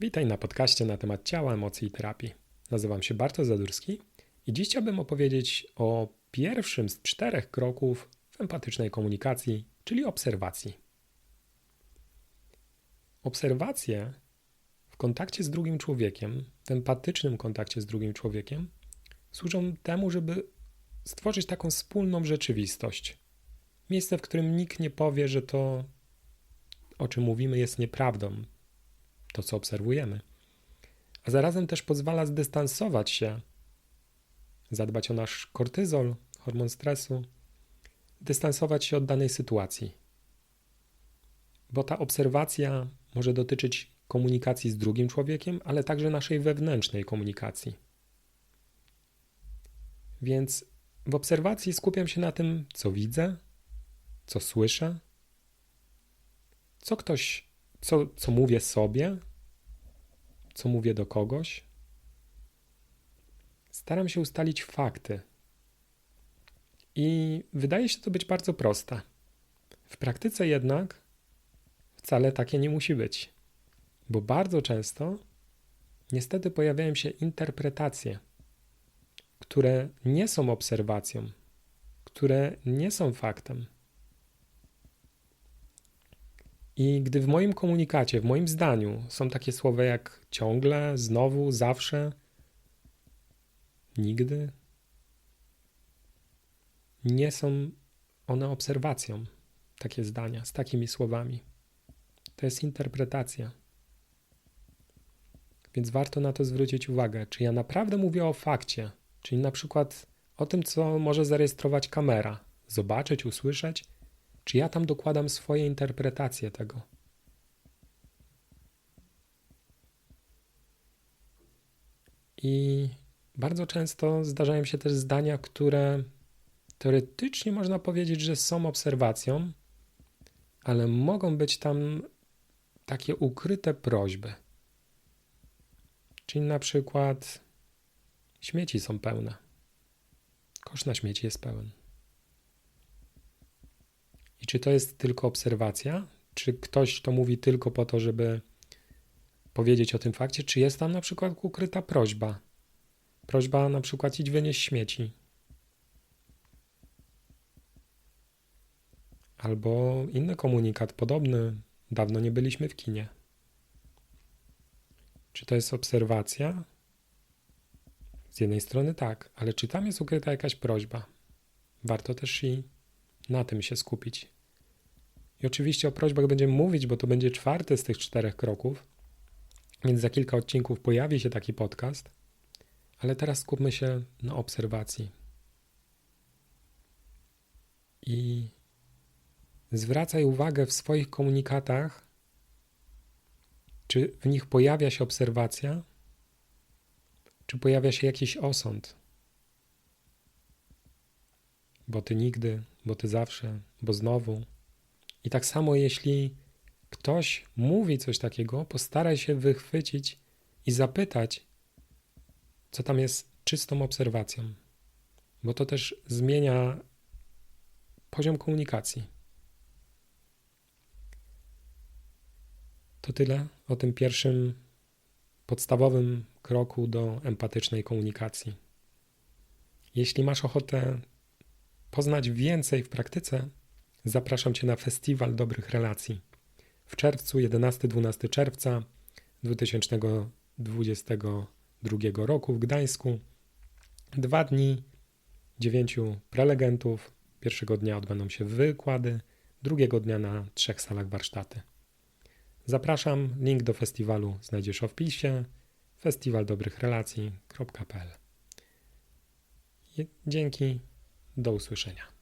Witaj na podcaście na temat ciała, emocji i terapii. Nazywam się Bartosz Zadurski i dziś chciałbym opowiedzieć o pierwszym z czterech kroków w empatycznej komunikacji, czyli obserwacji. Obserwacje w kontakcie z drugim człowiekiem, w empatycznym kontakcie z drugim człowiekiem, służą temu, żeby stworzyć taką wspólną rzeczywistość. Miejsce, w którym nikt nie powie, że to, o czym mówimy, jest nieprawdą, to co obserwujemy. A zarazem też pozwala zdystansować się, zadbać o nasz kortyzol, hormon stresu, dystansować się od danej sytuacji. Bo ta obserwacja może dotyczyć komunikacji z drugim człowiekiem, ale także naszej wewnętrznej komunikacji. Więc w obserwacji skupiam się na tym, co widzę, co słyszę, co ktoś, co, co mówię sobie, co mówię do kogoś. Staram się ustalić fakty. I wydaje się to być bardzo proste. W praktyce jednak wcale takie nie musi być, bo bardzo często niestety pojawiają się interpretacje, które nie są obserwacją, które nie są faktem. I gdy w moim komunikacie, w moim zdaniu są takie słowa jak ciągle, znowu, zawsze, nigdy, nie są one obserwacją, takie zdania z takimi słowami. To jest interpretacja. Więc warto na to zwrócić uwagę, czy ja naprawdę mówię o fakcie, czyli na przykład o tym, co może zarejestrować kamera, zobaczyć, usłyszeć czy ja tam dokładam swoje interpretacje tego? I bardzo często zdarzają się też zdania, które teoretycznie można powiedzieć, że są obserwacją, ale mogą być tam takie ukryte prośby. Czyli na przykład śmieci są pełne. Kosz na śmieci jest pełen. I czy to jest tylko obserwacja? Czy ktoś to mówi tylko po to, żeby powiedzieć o tym fakcie? Czy jest tam na przykład ukryta prośba? Prośba na przykład idź wynieść śmieci. Albo inny komunikat podobny. Dawno nie byliśmy w kinie. Czy to jest obserwacja? Z jednej strony tak, ale czy tam jest ukryta jakaś prośba? Warto też i na tym się skupić. I oczywiście o prośbach będziemy mówić, bo to będzie czwarty z tych czterech kroków, więc za kilka odcinków pojawi się taki podcast, ale teraz skupmy się na obserwacji. I zwracaj uwagę w swoich komunikatach, czy w nich pojawia się obserwacja, czy pojawia się jakiś osąd. Bo ty nigdy, bo ty zawsze, bo znowu. I tak samo, jeśli ktoś mówi coś takiego, postaraj się wychwycić i zapytać, co tam jest czystą obserwacją, bo to też zmienia poziom komunikacji. To tyle o tym pierwszym podstawowym kroku do empatycznej komunikacji. Jeśli masz ochotę poznać więcej w praktyce, zapraszam Cię na Festiwal Dobrych Relacji. W czerwcu, 11-12 czerwca 2022 roku w Gdańsku. Dwa dni, dziewięciu prelegentów. Pierwszego dnia odbędą się wykłady, drugiego dnia na trzech salach warsztaty. Zapraszam, link do festiwalu znajdziesz w opisie festiwaldobrychrelacji.pl Dzięki, do usłyszenia.